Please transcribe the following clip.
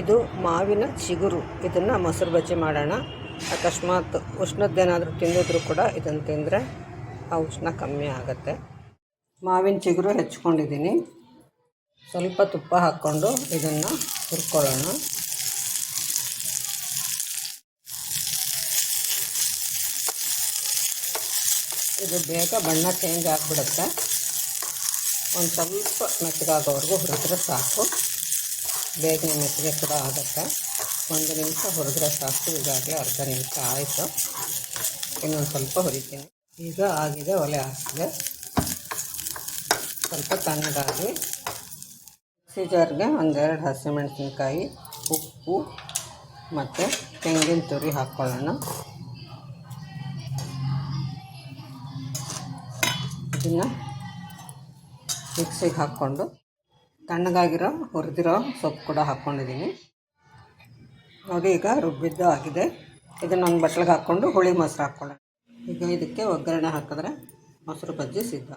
ಇದು ಮಾವಿನ ಚಿಗುರು. ಇದನ್ನು ಮೊಸರು ಬಜ್ಜಿ ಮಾಡೋಣ. ಅಕಸ್ಮಾತ್ ಉಷ್ಣದ್ದೇನಾದರೂ ತಿಂದಿದ್ರು ಕೂಡ ಇದನ್ನು ತಿಂದರೆ ಆ ಉಷ್ಣ ಕಮ್ಮಿ ಆಗುತ್ತೆ. ಮಾವಿನ ಚಿಗುರು ಹೆಚ್ಕೊಂಡಿದ್ದೀನಿ ಸ್ವಲ್ಪ ತುಪ್ಪ ಹಾಕ್ಕೊಂಡು ಇದನ್ನು ಹುರ್ಕೊಳ್ಳೋಣ. ಇದು ಬೇಗ ಬಣ್ಣ ಚೇಂಜ್ ಆಗಿಬಿಡುತ್ತೆ. ಒಂದು ಸ್ವಲ್ಪ ಮೆತ್ತಗಾಗೋವರೆಗೂ ಹುರಿದ್ರೆ ಸಾಕು. ಬೇಗನೆ ಮೆತ್ತಗೆ ಕೂಡ ಆಗುತ್ತೆ. ಒಂದು ನಿಮಿಷ ಹುರಿದ್ರೆ ಸಾಕು. ಈಗಾಗಲೇ ಅರ್ಧ ನಿಮಿಷ ಆಯಿತು. ಇನ್ನೊಂದು ಸ್ವಲ್ಪ ಹುರಿತೀನಿ. ಈಗ ಆಗಿದೆ ಒಲೆ ಹಾಕಿದೆ ಸ್ವಲ್ಪ ತಣ್ಣಗಾಗಿ. ಮಿಕ್ಸಿ ಜಾರ್ಗೆ ಒಂದೆರಡು ಹಸಿಮೆಣಸಿನ್ಕಾಯಿ, ಉಪ್ಪು ಮತ್ತು ತೆಂಗಿನ ತುರಿ ಹಾಕ್ಕೊಳ್ಳೋಣ ಇದನ್ನು ಮಿಕ್ಸಿಗೆ ಹಾಕ್ಕೊಂಡು ತಣ್ಣಗಾಗಿರೋ, ಹುರಿದಿರೋ ಸೊಪ್ಪು ಕೂಡ ಹಾಕ್ಕೊಂಡಿದ್ದೀನಿ ನೋಡಿ ಈಗ ರುಬ್ಬಿದ್ದು ಆಗಿದೆ. ಇದನ್ನು ಒಂದು ಬಟ್ಲಿಗೆ ಹಾಕ್ಕೊಂಡು ಹುಳಿ ಮೊಸರು ಹಾಕ್ಕೊಳ್ಳೋಣ ಈಗ ಇದಕ್ಕೆ ಒಗ್ಗರಣೆ ಹಾಕಿದ್ರೆ ಮೊಸರು ಬಜ್ಜಿ ಸಿದ್ಧ.